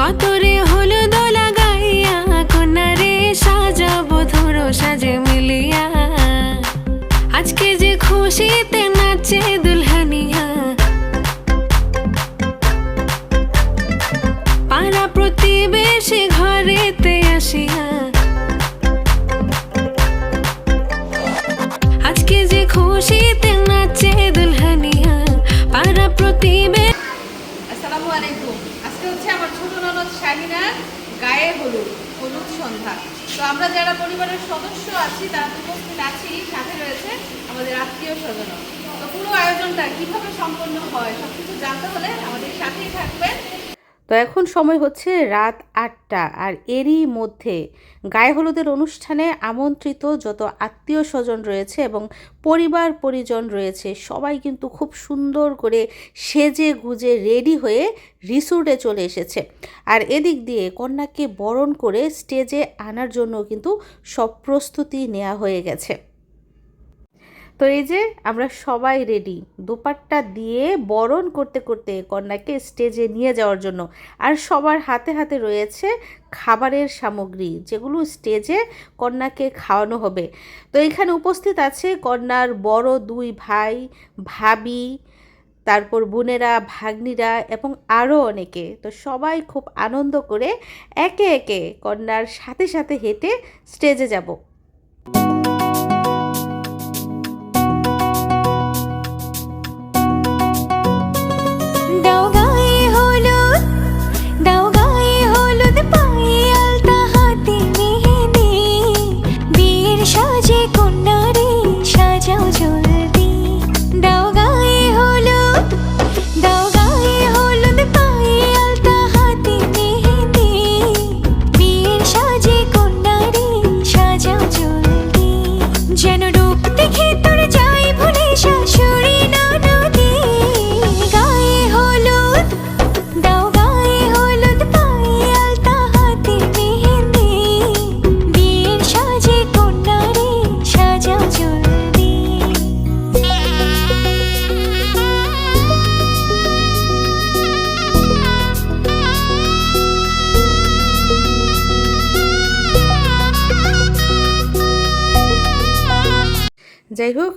গতরে হলো দোলা গাইয়া কন্যারে সাজাবো, ধরো সাজে মিলিয়া। আজকে যে খুশিতে নাচে দুলহানিয়া। পাড়া প্রতিবেশী ঘরেতে আসিয়া। আজকে যে খুশিতে নাচে দুলহানিয়া, পাড়া প্রতিবেশী আসসালামু আলাইকুম। আজকে হচ্ছে আমার ছোট ননদ শাহিনার গায়ে হলুদ হলুদ সন্ধ্যা। তো আমরা যারা পরিবারের সদস্য আছি, তারা উপস্থিত আছি সাথে রয়েছে আমাদের আত্মীয় স্বজন। তো পুরো আয়োজনটা কীভাবে সম্পন্ন হয়, সবকিছু জানতে হলে আমাদের সাথেই থাকবেন। তো এখন সময় হচ্ছে রাত আটটা আর এরই মধ্যে গায়ে হলুদের অনুষ্ঠানে আমন্ত্রিত যত আত্মীয় স্বজন রয়েছে এবং পরিবার পরিজন রয়েছে, সবাই কিন্তু খুব সুন্দর করে সেজে গুজে রেডি হয়ে রিসোর্টে চলে এসেছে। আর এদিক দিয়ে কন্যাকে বরণ করে স্টেজে আনার জন্য কিন্তু সব প্রস্তুতি নেওয়া হয়ে গেছে। তো এই যে আমরা সবাই রেডি দুপাট্টা দিয়ে বরণ করতে করতে কন্যাকে স্টেজে নিয়ে যাওয়ার জন্য। আর সবার হাতে হাতে রয়েছে খাবারের সামগ্রী, যেগুলো স্টেজে কন্যাকে খাওয়ানো হবে। তো এখানে উপস্থিত আছে কন্যার বড় দুই ভাই, ভাবি, তারপর বোনেরা, ভাগ্নিরা এবং আরও অনেকে। তো সবাই খুব আনন্দ করে একে একে কন্যার সাথে সাথে হেঁটে স্টেজে যাব। đâu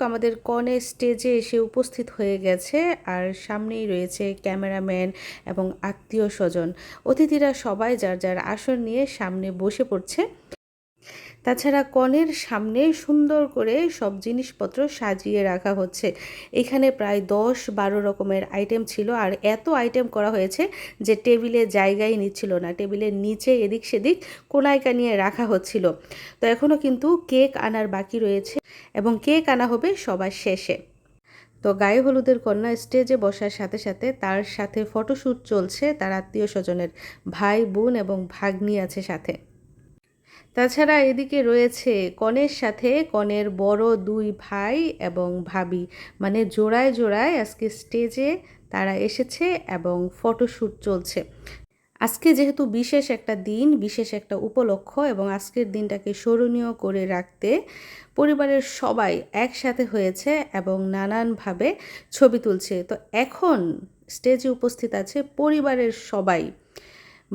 আমাদের কনে স্টেজে এসে উপস্থিত হয়ে গেছে আর সামনেই রয়েছে ক্যামেরাম্যান এবং আত্মীয় স্বজন। অতিথিরা সবাই যার যার আসন নিয়ে সামনে বসে পড়ছে। তাছাড়া কনের সামনে সুন্দর করে সব জিনিসপত্র সাজিয়ে রাখা হচ্ছে। এখানে প্রায় দশ বারো রকমের আইটেম ছিল আর এত আইটেম করা হয়েছে যে টেবিলে জায়গাই নিচ্ছিল না। টেবিলের নিচে এদিক সেদিক কোনায়কা নিয়ে রাখা হচ্ছিল। তো এখনও কিন্তু কেক আনার বাকি রয়েছে এবং কেক আনা হবে সবার শেষে। তো গায়ে হলুদের কন্যা স্টেজে বসার সাথে সাথে তার সাথে ফটোশ্যুট চলছে তার আত্মীয় স্বজনের। ভাই, বোন এবং ভাগ্নি আছে সাথে। তাছাড়া এদিকে রয়েছে কনের সাথে কনের বড় দুই ভাই এবং ভাবি। মানে জোড়ায় জোড়ায় আজকে স্টেজে তারা এসেছে এবং ফটোশ্যুট চলছে। আজকে যেহেতু বিশেষ একটা দিন, বিশেষ একটা উপলক্ষ এবং আজকের দিনটাকে স্মরণীয় করে রাখতে পরিবারের সবাই একসাথে হয়েছে এবং নানানভাবে ছবি তুলছে। তো এখন স্টেজে উপস্থিত আছে পরিবারের সবাই।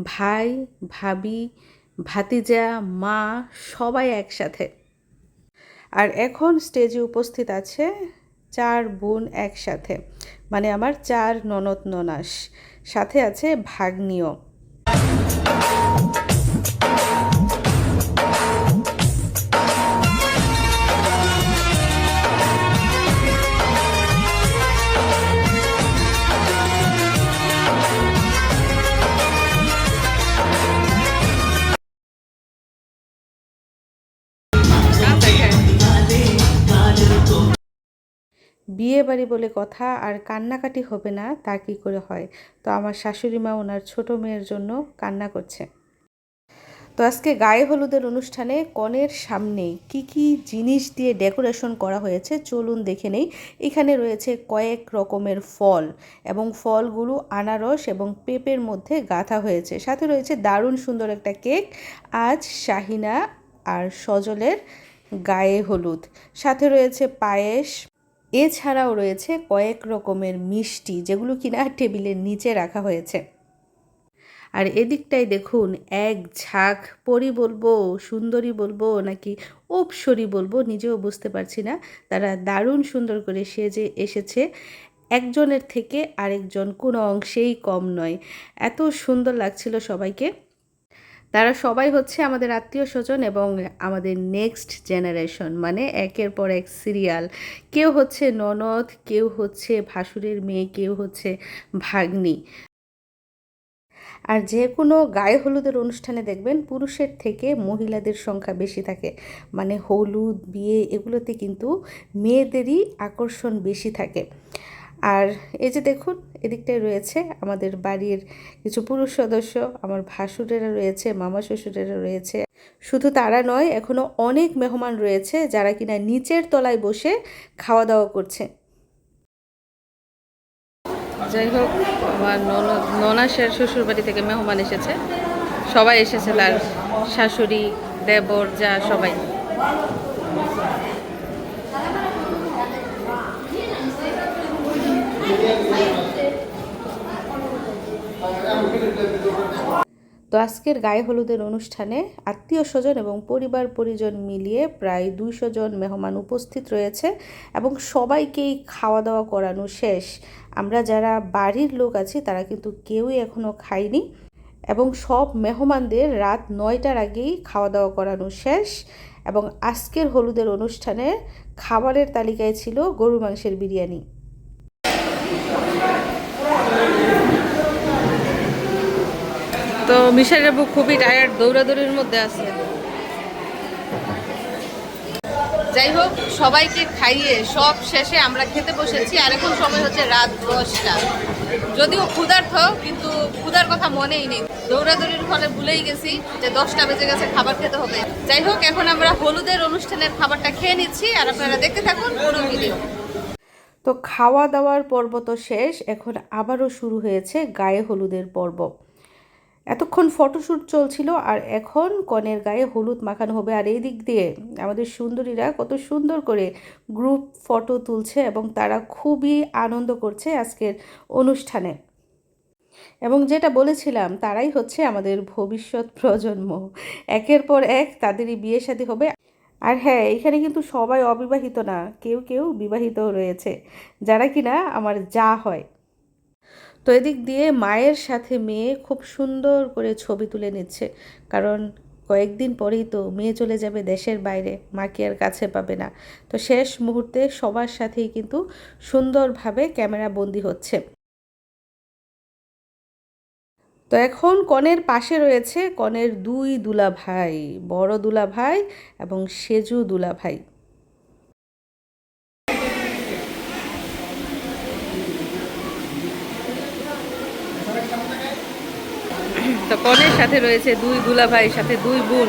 ভাই, ভাবি ভাতিজা, মা, সবাই একসাথে। আর এখন স্টেজে উপস্থিত আছে চার বোন একসাথে। মানে আমার চার ননদ ননাস। সাথে আছে ভাগ্নিও। বিয়ে বাড়ি বলে কথা আর কান্নাকাটি হবে না, তা কী করে হয়? তো আমার শাশুড়ি মা ওনার ছোট মেয়ের জন্য কান্না করছে। তো আজকে গায়ে হলুদের অনুষ্ঠানে কনের সামনে কি কি জিনিস দিয়ে ডেকোরেশন করা হয়েছে চলুন দেখে নেই। এখানে রয়েছে কয়েক রকমের ফল এবং ফলগুলো আনারস এবং পেঁপের মধ্যে গাঁথা হয়েছে। সাথে রয়েছে দারুণ সুন্দর একটা কেক, আজ শাহিনা আর সজলের গায়ে হলুদ। সাথে রয়েছে পায়েস এছাড়াও রয়েছে কয়েক রকমের মিষ্টি, যেগুলো কিনা টেবিলের নিচে রাখা হয়েছে। আর এদিকটাই দেখুন, এক ঝাঁক, পরি বলব, সুন্দরী বলব, নাকি অপসরি বলব, নিজেও বুঝতে পারছি না। তারা দারুণ সুন্দর করে সেজে এসেছে। একজনের থেকে আরেকজন কোনো অংশেই কম নয়। এত সুন্দর লাগছিল সবাইকে। তারা সবাই হচ্ছে আমাদের আত্মীয় স্বজন এবং আমাদের নেক্সট জেনারেশন মানে একের পর এক সিরিয়াল কেউ হচ্ছে ননদ, কেউ হচ্ছে ভাসুরের মেয়ে, কেউ হচ্ছে ভাগ্নি। আর যে কোনো গায়ে হলুদের অনুষ্ঠানে দেখবেন পুরুষের থেকে মহিলাদের সংখ্যা বেশি থাকে। মানে হলুদ, বিয়ে এগুলোতে কিন্তু মেয়েদেরই আকর্ষণ বেশি থাকে। আর এই যে দেখুন, এদিকটায় রয়েছে আমাদের বাড়ির কিছু পুরুষ সদস্য, আমার ভাসুরেরা রয়েছে, মামা শ্বশুরেরা রয়েছে। শুধু তারা নয় এখনও অনেক মেহমান রয়েছে যারা কিনা নিচের তলায় বসে খাওয়া দাওয়া করছে। যাই হোক, আমার ননদ ননাসের শ্বশুর বাড়ি থেকে মেহমান এসেছে। সবাই এসেছে তার শাশুড়ি, দেবর, যা সবাই। তো আজকের গায়ে হলুদের অনুষ্ঠানে আত্মীয় স্বজন এবং পরিবার পরিজন মিলিয়ে প্রায় দুইশো জন মেহমান উপস্থিত রয়েছে এবং সবাইকেই খাওয়া দাওয়া করানো শেষ। আমরা যারা বাড়ির লোক আছি, তারা কিন্তু কেউই এখনও খাইনি এবং সব মেহমানদের রাত নয়টার আগেই খাওয়া দাওয়া করানো শেষ এবং আজকের হলুদের অনুষ্ঠানে খাবারের তালিকায় ছিল গরু মাংসের বিরিয়ানি। তো মিশার বাবু খুবই টায়ার্ড দৌড়াদৌড়ির মধ্যে আছে। যাই হোক, সবাইকে খাইয়ে সব শেষে আমরা খেতে বসেছি, আর এখন সময় হচ্ছে রাত দশটা। যদিও ক্ষুধার্থ কিন্তু ক্ষুধার কথা মনেই নেই। দৌড়াদৌড়ির ফলে ভুলেই গেছি যে দশটা বেজে গেছে, খাবার খেতে হবে। যাই হোক, এখন আমরা হলুদের অনুষ্ঠানের খাবারটা খেয়ে নিচ্ছি, আর আপনারা দেখতে থাকুন পুরো ভিডিও। তো খাওয়া দাওয়ার পর্ব তো শেষ, এখন আবারও শুরু হয়েছে গায়ে হলুদের পর্ব। এতক্ষণ ফটোশ্যুট চলছিল আর এখন কনের গায়ে হলুদ মাখানো হবে। আর এই দিক দিয়ে আমাদের সুন্দরীরা কত সুন্দর করে গ্রুপ ফটো তুলছে এবং তারা খুবই আনন্দ করছে আজকের অনুষ্ঠানে। এবং যেটা বলেছিলাম, তারাই হচ্ছে আমাদের ভবিষ্যৎ প্রজন্ম। একের পর এক তাদেরই বিয়ে শাদী হবে। আর হ্যাঁ এখানে কিন্তু সবাই অবিবাহিত না, কেউ কেউ বিবাহিত রয়েছে। যারা কিনা আমার যা হয়। তো এদিক দিয়ে মায়ের সাথে মেয়ে খুব সুন্দর করে ছবি তুলে নিচ্ছে। কারণ কয়েকদিন পরেই তো মেয়ে চলে যাবে দেশের বাইরে মাকে আর কাছে পাবে না। তো শেষ মুহূর্তে সবার সাথেই কিন্তু সুন্দরভাবে ক্যামেরা বন্দি হচ্ছে। তো এখন কনের পাশে রয়েছে কনের দুই দুলা ভাই বড় দুলা ভাই এবং সেজু দুলা তো কনের সাথে রয়েছে দুই দুলা ভাই সাথে দুই বোন।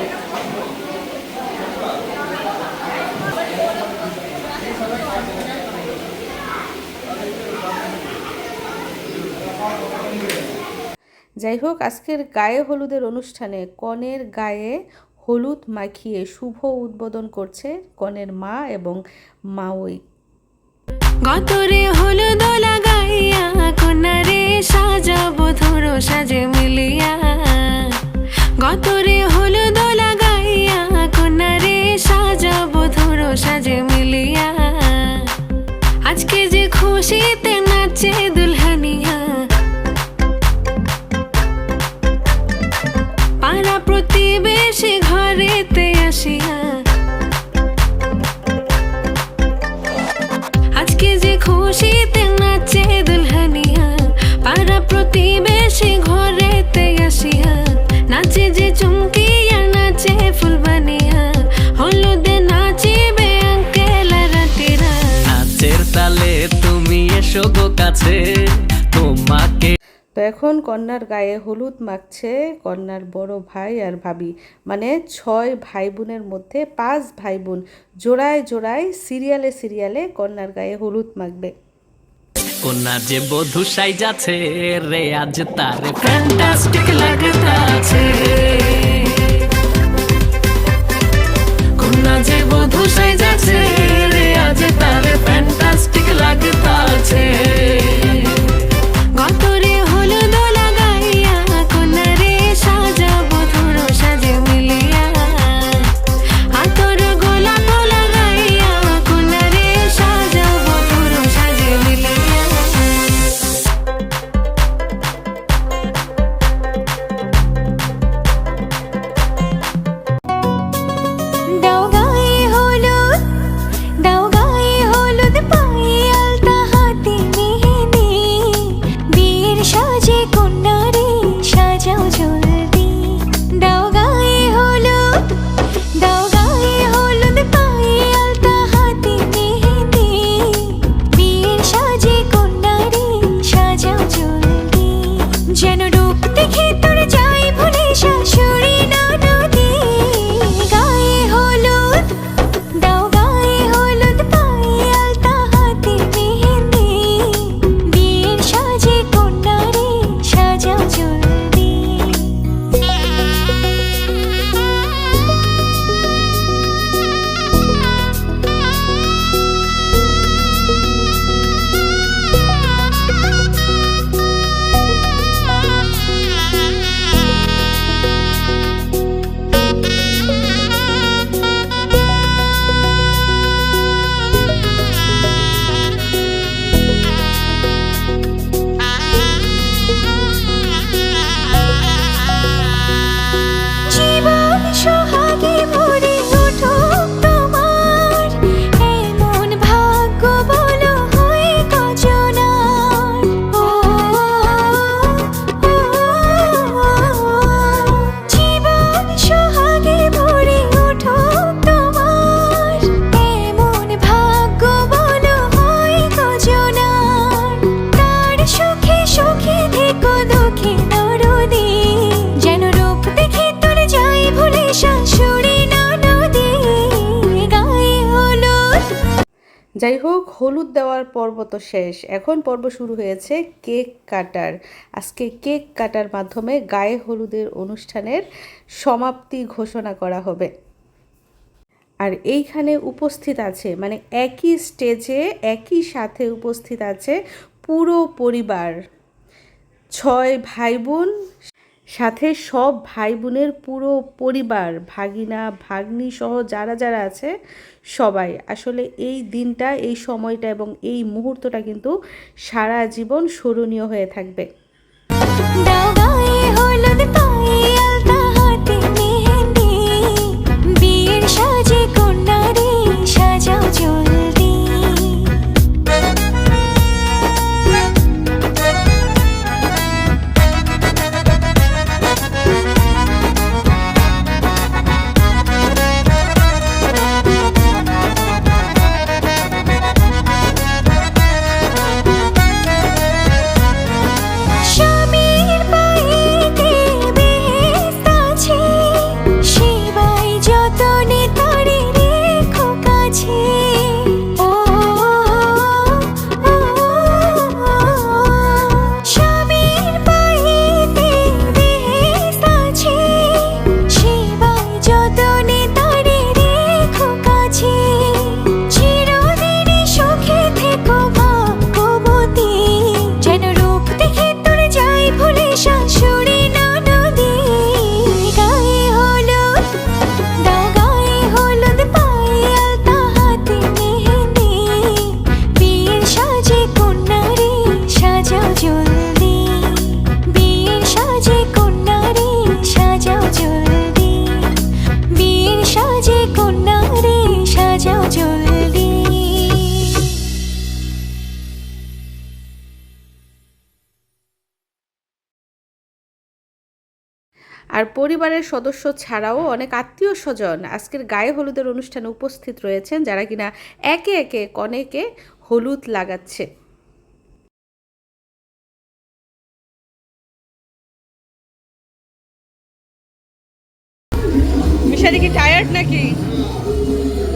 যাই হোক, আজকের গায়ে হলুদের অনুষ্ঠানে কনের গায়ে হলুদ মাখিয়ে শুভ উদ্বোধন করছে কনের মা এবং মাওই। গতরে হলুদ লাগাইয়া কন্যারে সাজাবো ধরো সাজে মিলিয়া। গতরে হলুদ লাগাইয়া কন্যারে সাজাবো ধরো সাজে মিলিয়া। আজকে যে খুশিতে নাচে দুলহানিয়া। পাড়া প্রতিবেশী ঘরেতে আসিয়া। আজকে যে খুশিতে নাচে পাড়া প্রতিবেশী ঘরেতে আসিয়া নাচে যে চুমকিয়া নাচে ফুলবানিয়া হলুদে নাচিবে আঙ্কেল রাতিরা নাচের তালে তুমি এসো গো কাছে তোমাকে তো এখন কন্যার গায়ে হলুদ মাখছে কন্যার বড় ভাই আর ভাবি। মানে ছয় ভাই বোনের মধ্যে পাঁচ ভাই বোন জোড়ায় জোড়ায় সিরিয়ালে সিরিয়ালে কন্যার গায়ে হলুদ মাখবে। কোনা যে বধু সাই যাচ্ছে রে, আজ তার ফ্যান্টাস্টিক লাগতাছে কোনা যে বধু সাই যাচ্ছে রে, আজ তারে ফ্যান্টাস্টিক লাগতাছে গতরে যাই হোক, হলুদ দেওয়ার পর্ব তো শেষ। এখন পর্ব শুরু হয়েছে কেক কাটার। আজকে কেক কাটার মাধ্যমে গায়ে হলুদের অনুষ্ঠানের সমাপ্তি ঘোষণা করা হবে। আর এইখানে উপস্থিত আছে মানে একই স্টেজে একই সাথে উপস্থিত আছে পুরো পরিবার। ছয় ভাই বোন সাথে সব ভাই বোনের পুরো পরিবার, ভাগিনা ভাগ্নি সহ যারা যারা আছে, সবাই। আসলে এই দিনটা, এই সময়টা এবং এই মুহূর্তটা কিন্তু সারা জীবন স্মরণীয় হয়ে থাকবে। আর পরিবারের সদস্য ছাড়াও অনেক আত্মীয় স্বজন আজকের গায়ে হলুদের অনুষ্ঠানে উপস্থিত রয়েছেন, যারা কিনা একে একে কনেকে হলুদ লাগাচ্ছে। মিশারি কি টায়ার্ড নাকি?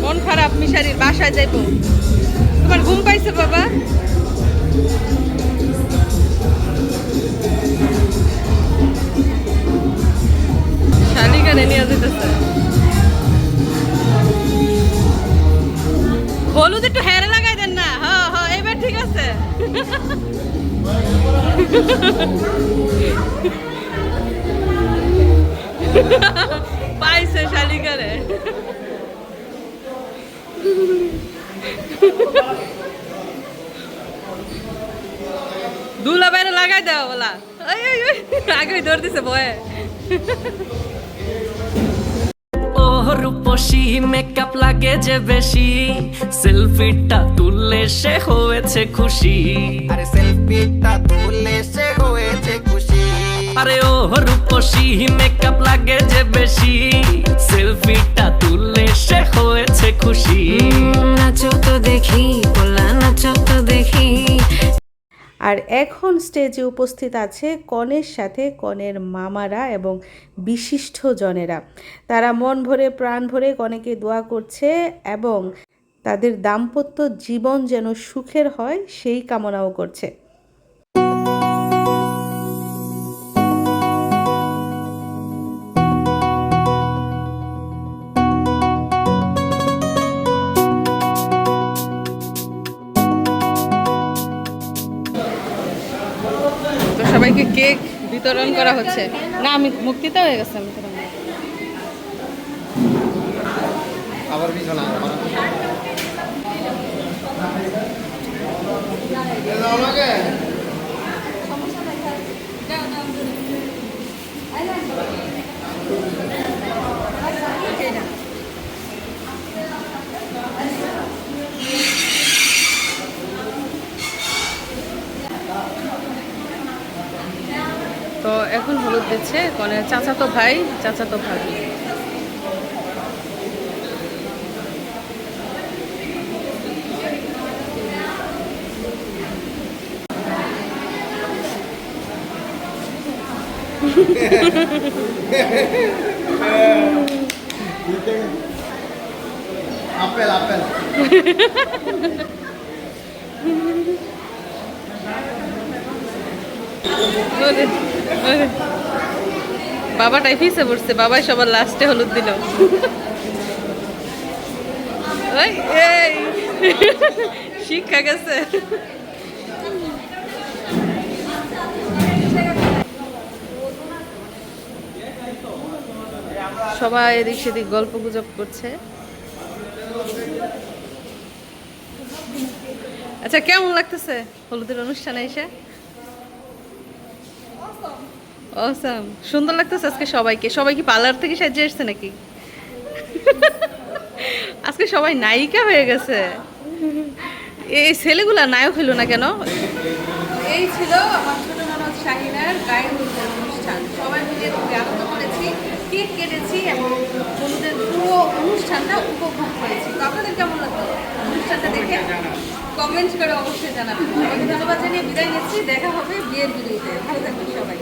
মন খারাপ, মিশারির বাসায় যাইব। তোমার ঘুম পাইছে বাবা? শালিকারে নিয়ে যেতেছে। হলুদ একটু হেরে লাগাই দেন না। হ্যাঁ হ্যাঁ এবার ঠিক আছে। পাইছে শালিকারে। দুলা বাইরে লাগাই দাও বলা। আগে দৌড় দিছে ভয়ে। রূপসী মেকআপ লাগে যে বেশি। সেলফিটা তুললে সে হয়েছে খুশি। আরে সেলফিটা তুলে সে হয়েছে খুশি। আরে ও রূপসী মেকআপ লাগে যে বেশি। সেলফিটা তুললে সে হয়েছে খুশি। নাচো তো দেখি পোলা নাচো তো দেখি। আর এখন স্টেজে উপস্থিত আছে কনের সাথে কনের মামারা এবং বিশিষ্ট জনেরা তারা মন ভরে, প্রাণ ভরে কনেকে দোয়া করছে এবং তাদের দাম্পত্য জীবন যেন সুখের হয়, সেই কামনাও করছে। বিতরণ করা হচ্ছে। না আমি মুক্তিতে হয়ে গেছে আমি আবার বিছানা আমাকে। হয়েছে মানে চাচাতো ভাই চাচাতো ভাবি। আপেল আপেল বাবাটাই ফিসে পড়ছে, বাবাই সবার লাস্টে হলুদ দিল। শিক্ষা গেছে। সবাই এদিক সেদিক গল্প গুজব করছে। আচ্ছা কেমন লাগতেছে হলুদের অনুষ্ঠানে এসে? অসাম সুন্দর লাগতেছে আজকে সবাইকে। সবাই কি পার্লার থেকে সাজিয়ে এসছে নাকি? আজকে সবাই নায়িকা হয়ে গেছে। এই ছেলেগুলা নায়ক হইল না কেন? এই ছিল আমার ছোট ননদ শাহিনার হলুদের অনুষ্ঠান। সবাই মিলে খুবই আনন্দ করেছি, কেক কেটেছি এবং হলুদের পুরো অনুষ্ঠানটা উপভোগ করেছি। তো আপনাদের কেমন লাগল অনুষ্ঠানটা দেখে? কমেন্ট করে অবশ্যই জানাবেন। সবাইকে ধন্যবাদ জানিয়ে বিদায় নিচ্ছি। দেখা হবে বিয়ের বিরুদ্ধে ভালো থাকবেন সবাই।